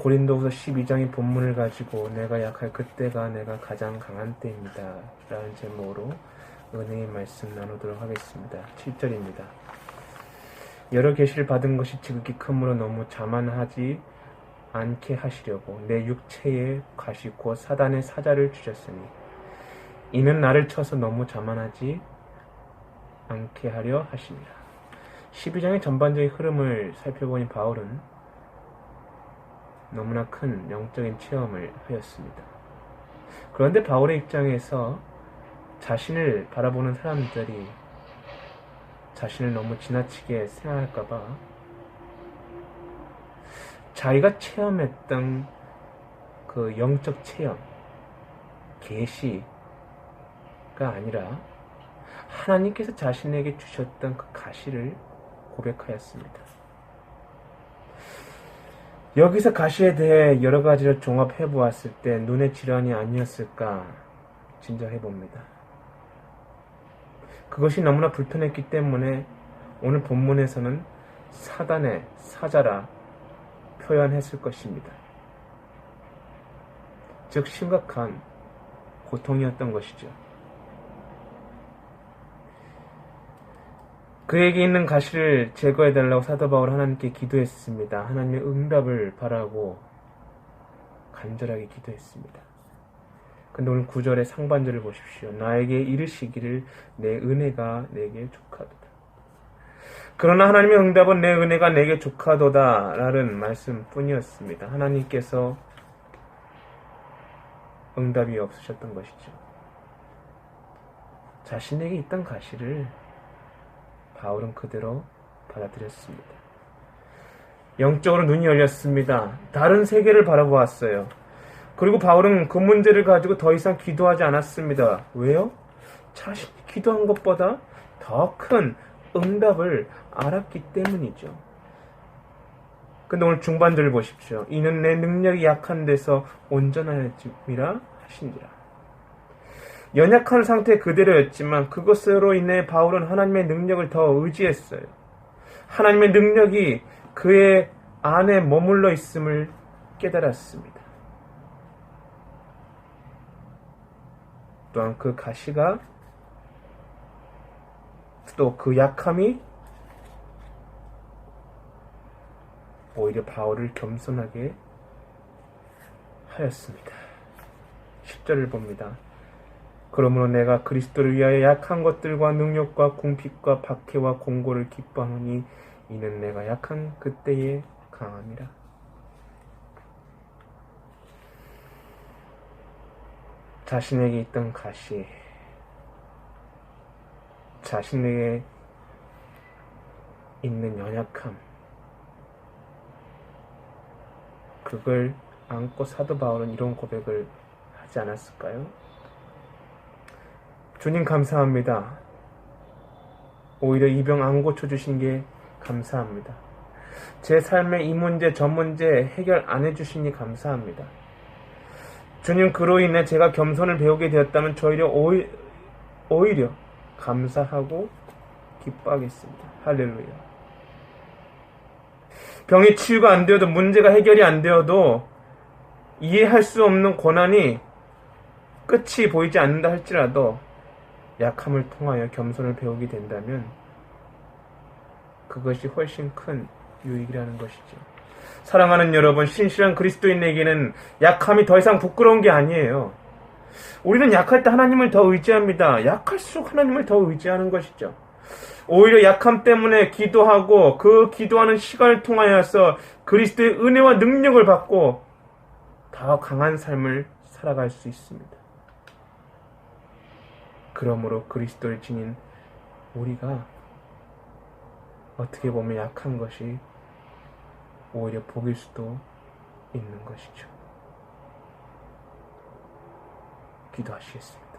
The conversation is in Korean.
고린도후서 12장의 본문을 가지고 내가 약할 그때가 내가 가장 강한 때입니다. 라는 제목으로 은혜의 말씀 나누도록 하겠습니다. 7절입니다. 여러 계시를 받은 것이 지극히 크므로 너무 자만하지 않게 하시려고 내 육체에 가시고 사단의 사자를 주셨으니 이는 나를 쳐서 너무 자만하지 않게 하려 하십니다. 12장의 전반적인 흐름을 살펴보니 바울은 너무나 큰 영적인 체험을 하였습니다. 그런데 바울의 입장에서 자신을 바라보는 사람들이 자신을 너무 지나치게 생각할까봐 자기가 체험했던 그 영적 체험, 계시가 아니라 하나님께서 자신에게 주셨던 그 가시를 고백하였습니다. 여기서 가시에 대해 여러 가지를 종합해 보았을 때 눈의 질환이 아니었을까 진정해 봅니다. 그것이 너무나 불편했기 때문에 오늘 본문에서는 사단의 사자라 표현했을 것입니다. 즉 심각한 고통이었던 것이죠. 그에게 있는 가시를 제거해달라고 사도 바울 하나님께 기도했습니다. 하나님의 응답을 바라고 간절하게 기도했습니다. 근데 오늘 구절의 상반절을 보십시오. 나에게 이르시기를 내 은혜가 내게 족하도다. 그러나 하나님의 응답은 내 은혜가 내게 족하도다 라는 말씀뿐이었습니다. 하나님께서 응답이 없으셨던 것이죠. 자신에게 있던 가시를 바울은 그대로 받아들였습니다. 영적으로 눈이 열렸습니다. 다른 세계를 바라보았어요. 그리고 바울은 그 문제를 가지고 더 이상 기도하지 않았습니다. 왜요? 자신이 기도한 것보다 더 큰 응답을 알았기 때문이죠. 근데 오늘 중반절을 보십시오. 이는 내 능력이 약한 데서 온전하였음이라 하신지라. 연약한 상태 그대로였지만 그것으로 인해 바울은 하나님의 능력을 더 의지했어요. 하나님의 능력이 그의 안에 머물러 있음을 깨달았습니다. 또한 그 가시가 또 그 약함이 오히려 바울을 겸손하게 하였습니다. 10절을 봅니다. 그러므로 내가 그리스도를 위하여 약한 것들과 능력과 궁핍과 박해와 공고를 기뻐하노니 이는 내가 약한 그때에 강함이라. 자신에게 있던 가시, 자신에게 있는 연약함, 그걸 안고 사도 바울은 이런 고백을 하지 않았을까요? 주님 감사합니다. 오히려 이 병 안 고쳐주신 게 감사합니다. 제 삶의 이 문제, 저 문제 해결 안 해주시니 감사합니다. 주님 그로 인해 제가 겸손을 배우게 되었다면 저희려 오히, 오히려 감사하고 기뻐하겠습니다. 할렐루야. 병이 치유가 안 되어도 문제가 해결이 안 되어도 이해할 수 없는 고난이 끝이 보이지 않는다 할지라도 약함을 통하여 겸손을 배우게 된다면 그것이 훨씬 큰 유익이라는 것이죠. 사랑하는 여러분, 신실한 그리스도인에게는 약함이 더 이상 부끄러운 게 아니에요. 우리는 약할 때 하나님을 더 의지합니다. 약할수록 하나님을 더 의지하는 것이죠. 오히려 약함 때문에 기도하고 그 기도하는 시간을 통하여서 그리스도의 은혜와 능력을 받고 더 강한 삶을 살아갈 수 있습니다. 그러므로 그리스도를 지닌 우리가 어떻게 보면 약한 것이 오히려 복일 수도 있는 것이죠. 기도하시겠습니다.